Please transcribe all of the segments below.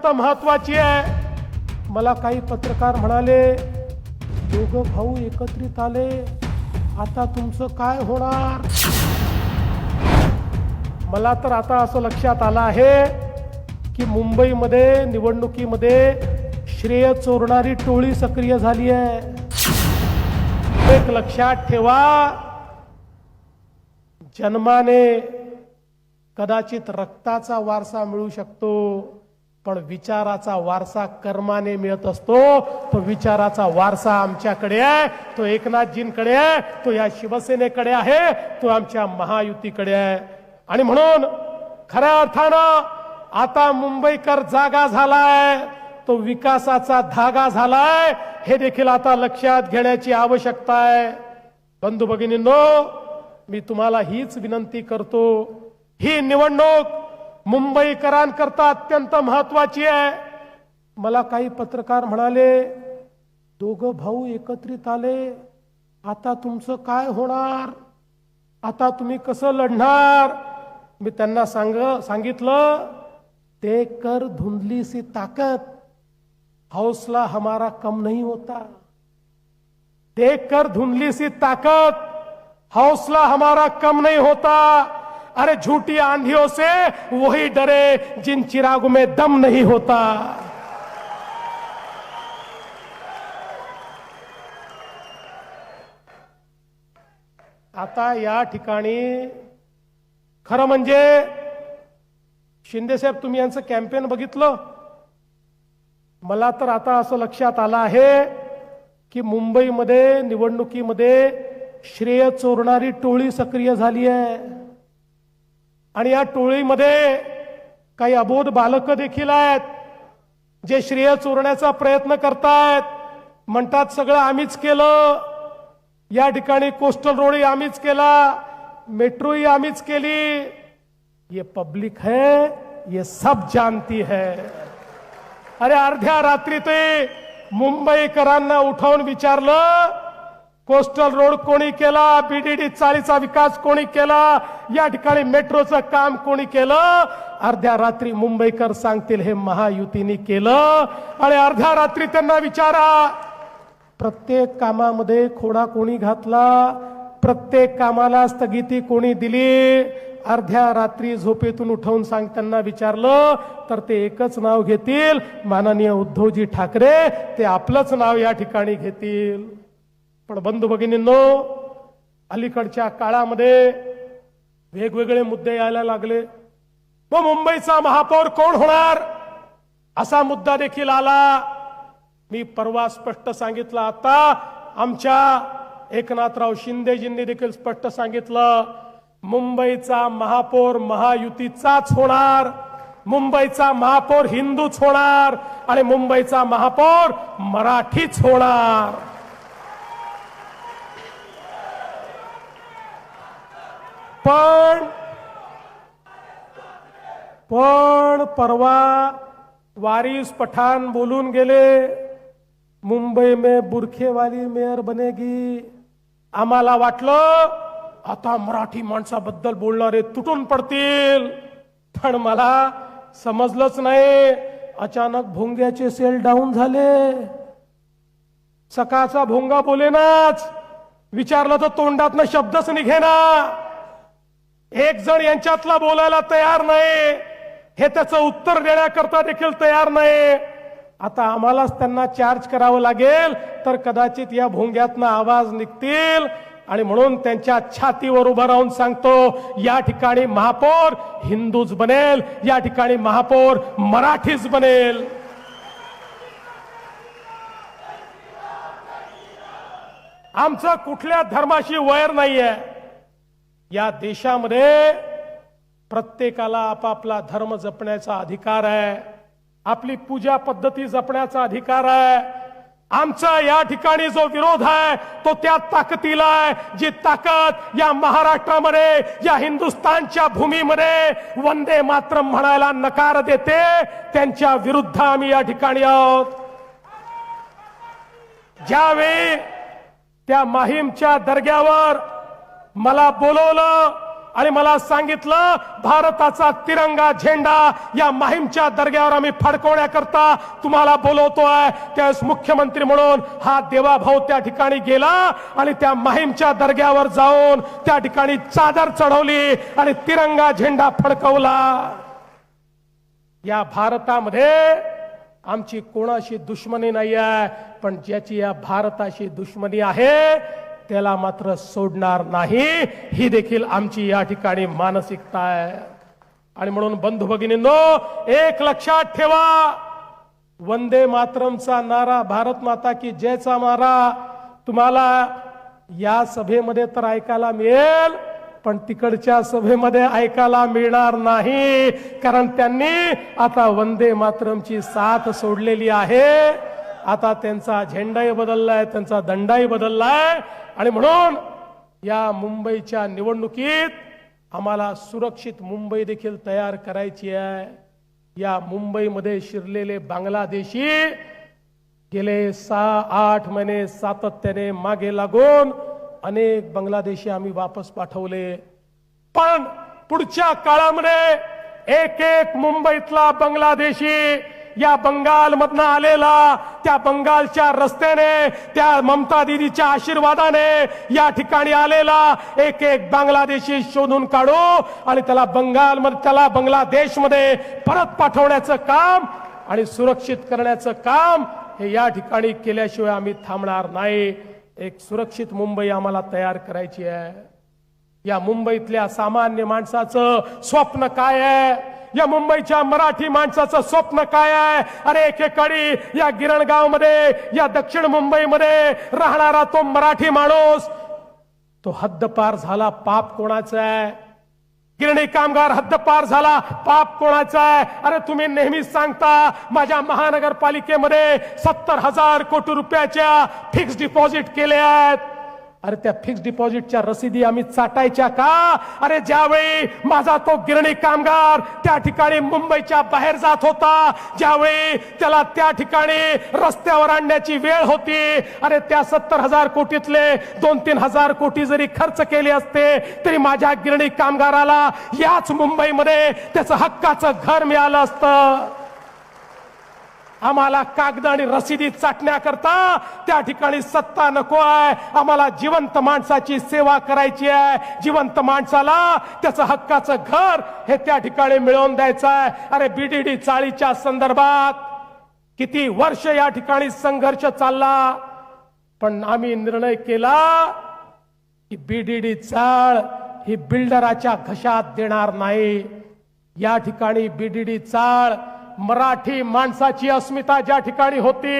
आता महत्वाची आहे. मला काही पत्रकार म्हणाले दोघं भाऊ एकत्रित आले आता तुमचं काय होणार? मला तर आता असं लक्षात आलं आहे की मुंबईमध्ये निवडणुकीमध्ये श्रेय चोरणारी टोळी सक्रिय झाली आहे. एक लक्षात ठेवा जन्माने कदाचित रक्ताचा वारसा मिळू शकतो. पण विचाराचा वारसा कर्माने मिळत असतो. तो विचाराचा वारसा आमच्याकडे आहे. तो एकनाथजींकडे आहे. तो या शिवसेनेकडे आहे. तो आमच्या महायुतीकडे आहे. आणि म्हणून खऱ्या अर्थानं आता मुंबईकर जागा झालाय. तो विकासाचा धागा झालाय. हे देखील आता लक्षात घेण्याची आवश्यकता आहे. बंधू भगिनींनो मी तुम्हाला हीच विनंती करतो. ही निवडणूक मुंबईकरांकरता अत्यंत महत्वाची आहे. मला काही पत्रकार म्हणाले दोघं भाऊ एकत्रित आले आता तुमचं काय होणार? आता तुम्ही कसं लढणार? मी त्यांना सांग सांगितलं ते कर धुंदली सी ताकत हौसला हमारा कम नहीं होता. देख कर धुंधली सी ताकत हौसला हमारा कम नहीं होता. अरे झूठी आंधियों से वही डरे जिन चिराग में दम नहीं होता। आता या ठिकाणी खरं म्हणजे शिंदेसाहेब तुम्ही यांचं कॅम्पेन बघितलं? मला तर आता असं लक्षात आलं आहे की मुंबईमध्ये निवडणुकीमध्ये श्रेय चोरणारी टोळी सक्रिय झाली आहे. आणि या टोळीमध्ये काही अबोध बालक देखील आहेत जे श्रेय चोरण्याचा प्रयत्न करतायत. म्हणतात सगळं आम्हीच केलं. या ठिकाणी कोस्टल रोडही आम्हीच केला. मेट्रोही आम्हीच केली. ये पब्लिक है ये सब जानती है. अरे अर्ध्या रात्री ते मुंबईकरांना उठवून विचारलं कोस्टल रोड कोणी केला? बीडीडी चाळीचा विकास कोणी केला? या ठिकाणी मेट्रोचं काम कोणी केलं? अर्ध्या रात्री मुंबईकर सांगतील हे महायुतीने केलं. आणि अर्ध्या रात्री त्यांना विचारा प्रत्येक कामामध्ये खोडा कोणी घातला? प्रत्येक कामाला स्थगिती कोणी दिली? अर्ध्या रात्री झोपेतून उठवून सांगताना विचारलं तर ते एकच नाव घेतील माननीय उद्धवजी ठाकरे ते आपलंच नाव या ठिकाणी घेतील. पण बंधू भगिनींनो अलीकडच्या काळामध्ये वेगवेगळे मुद्दे यायला लागले. मग मुंबईचा महापौर कोण होणार? असा मुद्दा देखील आला. मी परवा स्पष्ट सांगितलं आता. आमच्या एकनाथराव शिंदेजींनी देखील स्पष्ट सांगितलं. मुंबईचा महापौर महायुतीचाच होणार. मुंबईचा महापौर हिंदूच होणार. आणि मुंबईचा महापौर मराठीच होणार. पण पण परवा वारिस पठाण बोलून गेले मुंबई में बुरखेवाली मेयर बनेगी. आम्हाला वाटलं आता मराठी माणसाबद्दल बोलणारे तुटून पडतील. पण मला समजलंच नाही अचानक भोंग्याचे सेल डाऊन झाले. सकाळचा भोंगा बोलेनाच. विचारलं तर तोंडातनं शब्दच निघेना. एक जण यांच्यातला बोलायला तयार नाही. हे त्याचं उत्तर देण्याकरता देखील तयार नाही. आता आम्हालाच त्यांना चार्ज करावं लागेल तर कदाचित या भोंग्यातनं आवाज निघतील. आणि म्हणून त्यांच्या छातीवर उभं राहून सांगतो या ठिकाणी महापौर हिंदूच बनेल या ठिकाणी महापौर मराठीच बनेल. आमचं कुठल्या धर्माशी वैर नाहीये. या देशामध्ये प्रत्येकाला आपापला धर्म जपण्याचा अधिकार आहे. आपली पूजा पद्धती जपण्याचा अधिकार आहे. आमचा या ठिकाणी जो विरोध आहे तो त्या ताकदीला आहे. जी ताकद या महाराष्ट्रामध्ये या हिंदुस्थानच्या भूमीमध्ये वंदे मातरम म्हणायला नकार देते त्यांच्या विरुद्ध आम्ही या ठिकाणी आहोत. ज्यावेळी त्या माहीमच्या दर्ग्यावर मला बोलवलं आणि मला सांगितलं भारताचा तिरंगा झेंडा या माहीमच्या दर्ग्यावर आम्ही फडकवण्याकरता तुम्हाला बोलवतोय. त्यावेळेस मुख्यमंत्री म्हणून हा देवाभाऊ त्या ठिकाणी गेला आणि त्या माहीमच्या दर्ग्यावर जाऊन त्या ठिकाणी चादर चढवली आणि तिरंगा झेंडा फडकवला. या भारतामध्ये आमची कोणाशी दुश्मनी नाही आहे पण ज्याची या भारताशी दुश्मनी आहे त्याला मात्र सोडणार नाही. ही देखील आमची या ठिकाणी मानसिकता आहे. आणि म्हणून बंधू भगिनींनो एक लक्षात ठेवा. वंदे मातरमचा नारा भारत माता की जयचा नारा तुम्हाला या सभेमध्ये तर ऐकायला मिळेल पण तिकडच्या सभेमध्ये ऐकायला मिळणार नाही. कारण त्यांनी आता वंदे मातरमची साथ सोडलेली आहे. आता त्यांचा झेंडाही बदललाय त्यांचा दंडाही बदललाय. आणि म्हणून या मुंबईच्या निवडणुकीत आम्हाला सुरक्षित मुंबई देखील तयार करायची आहे. या मुंबईमध्ये शिरलेले बांगलादेशी गेले सहा आठ महिने सातत्याने मागे लागून अनेक बांगलादेशी आम्ही वापस पाठवले. पण पुढच्या काळामध्ये एक एक मुंबईतला बांगलादेशी या बंगालमधनं आलेला त्या बंगालच्या रस्त्याने त्या ममता दिदीच्या आशीर्वादाने या ठिकाणी आलेला एक एक बांगलादेशी शोधून काढू आणि त्याला बंगालमध्ये त्याला बांगलादेशमध्ये परत पाठवण्याचं काम आणि सुरक्षित करण्याचं काम हे या ठिकाणी केल्याशिवाय आम्ही थांबणार नाही. एक सुरक्षित मुंबई आम्हाला तयार करायची आहे. या मुंबईतल्या सामान्य माणसाचं स्वप्न काय आहे? या मुंबईच्या मराठी माणसाचं स्वप्न काय आहे? अरे एकेकाळी या गिरणगावमध्ये या दक्षिण मुंबईमध्ये राहणारा तो मराठी माणूस तो हद्दपार झाला पाप कोणाचा आहे? गिरणी कामगार हद्दपार झाला पाप कोणाचा आहे? अरे तुम्ही नेहमीच सांगता माझ्या महानगरपालिकेमध्ये सत्तर हजार कोटी रुपयाच्या फिक्स डिपॉझिट केल्या आहेत. अरे त्या फिक्स डिपॉझिटच्या रसीदी आम्ही चाटायच्या का? अरे ज्यावेळी माझा तो गिरणी कामगार त्या ठिकाणी मुंबईच्या बाहेर जात होता ज्यावेळी त्याला त्या ठिकाणी रस्त्यावर आणण्याची वेळ होती अरे त्या सत्तर हजार कोटीतले दोन तीन हजार कोटी जरी खर्च केले असते तरी माझ्या गिरणी कामगाराला याच मुंबईमध्ये त्याचं हक्काचं घर मिळालं असतं. आम्हाला कागद आणि रसिदी चाटण्याकरता त्या ठिकाणी सत्ता नको आहे. आम्हाला जिवंत माणसाची सेवा करायची आहे. जिवंत माणसाला त्याचं हक्काचं घर हे त्या ठिकाणी मिळवून द्यायचं आहे. अरे बीडीडी चाळीच्या संदर्भात किती वर्ष या ठिकाणी संघर्ष चालला? पण आम्ही निर्णय केला की बीडीडी चाळ ही बिल्डराच्या घशात देणार नाही. या ठिकाणी बीडीडी चाळ मराठी माणसाची अस्मिता ज्या ठिकाणी होती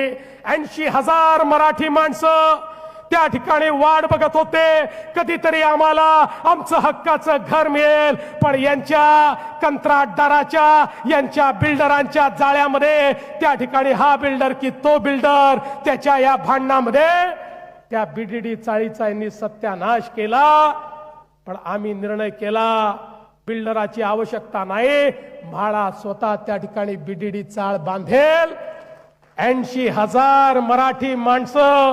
ऐंशी हजार मराठी माणसं त्या ठिकाणी वाट बघत होते. कधीतरी आम्हाला आमचं हक्काचं घर मिळेल. पण यांच्या कंत्राटदाराच्या यांच्या बिल्डरांच्या जाळ्यामध्ये त्या ठिकाणी हा बिल्डर की तो बिल्डर त्याच्या या भांडणामध्ये त्या बीडीडी चाळीचा यांनी सत्यानाश केला. पण आम्ही निर्णय केला बिल्डराची आवश्यकता नाही. म्हाळा स्वतः त्या ठिकाणी बीडीडी चाळ बांधेल. ऐंशी हजार मराठी माणसं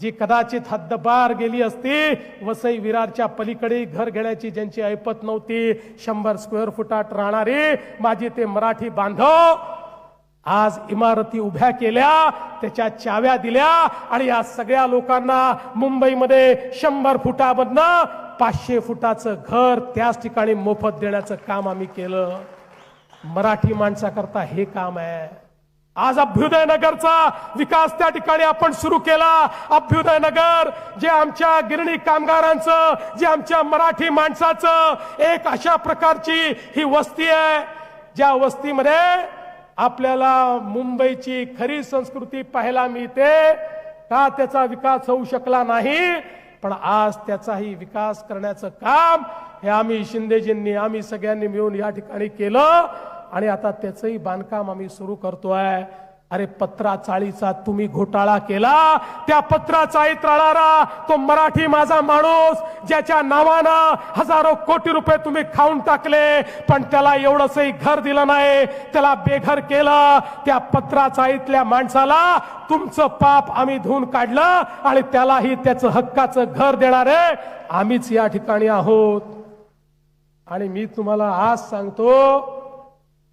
जी कदाचित हद्दपार गेली असती वसई विरारच्या पलीकडे घर घेण्याची ज्यांची ऐपत नव्हती शंभर स्क्वेअर फुटात राहणारी माझी ते मराठी बांधव आज इमारती उभ्या केल्या त्याच्या चाव्या दिल्या आणि या सगळ्या लोकांना मुंबईमध्ये शंभर फुटामधनं पाचशे फुटाचं घर त्याच ठिकाणी मोफत देण्याचं काम आम्ही केलं. मराठी माणसाकरता हे काम आहे. आज अभ्युदय नगरचा विकास त्या ठिकाणी आपण सुरू केला. अभ्युदय नगर जे आमच्या गिरणी कामगारांचं जे आमच्या मराठी माणसाचं एक अशा प्रकारची ही वस्ती आहे. ज्या वस्तीमध्ये आपल्याला मुंबईची खरी संस्कृती पाहायला मिळते. का त्याचा विकास होऊ शकला नाही? पण आज त्याचाही विकास करण्याचं काम हे आम्ही शिंदेजींनी आम्ही सगळ्यांनी मिळून या ठिकाणी केलं आणि आता त्याचंही बांधकाम आम्ही सुरू करतोय. अरे पत्रा चाळीचा तुम्ही घोटाळा केला त्या पत्रा चाळीत राहणारा तो मराठी माझा माणूस ज्याच्या नावानं हजारो कोटी रुपये तुम्ही खाऊन टाकले पण त्याला एवढंसही घर दिलं नाही. त्याला बेघर केलं त्या पत्रा चाळीतल्या माणसाला तुमचं पाप आम्ही धुवून काढलं आणि त्यालाही त्याचं हक्काचं घर देणारे आम्हीच या ठिकाणी आहोत. आणि मी तुम्हाला आज सांगतो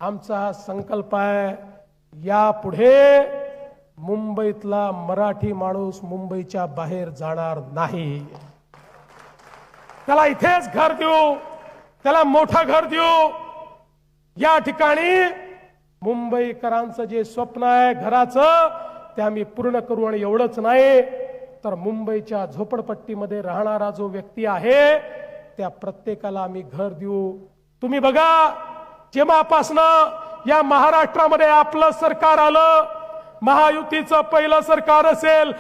आमचा हा संकल्प आहे यापुढे मुंबईतला मराठी माणूस मुंबईच्या बाहेर जाणार नाही. त्याला इथेच घर देऊ त्याला मोठं घर देऊ. या ठिकाणी मुंबईकरांचं जे स्वप्न आहे घराचं ते आम्ही पूर्ण करू आणि एवढंच नाही तर मुंबईच्या झोपडपट्टीमध्ये राहणारा जो व्यक्ती आहे त्या प्रत्येकाला आम्ही घर देऊ. तुम्ही बघा जेव्हापासनं या महाराष्ट्रामध्ये आपलं सरकार आलं. महायुतीचं पहिलं सरकार असेल.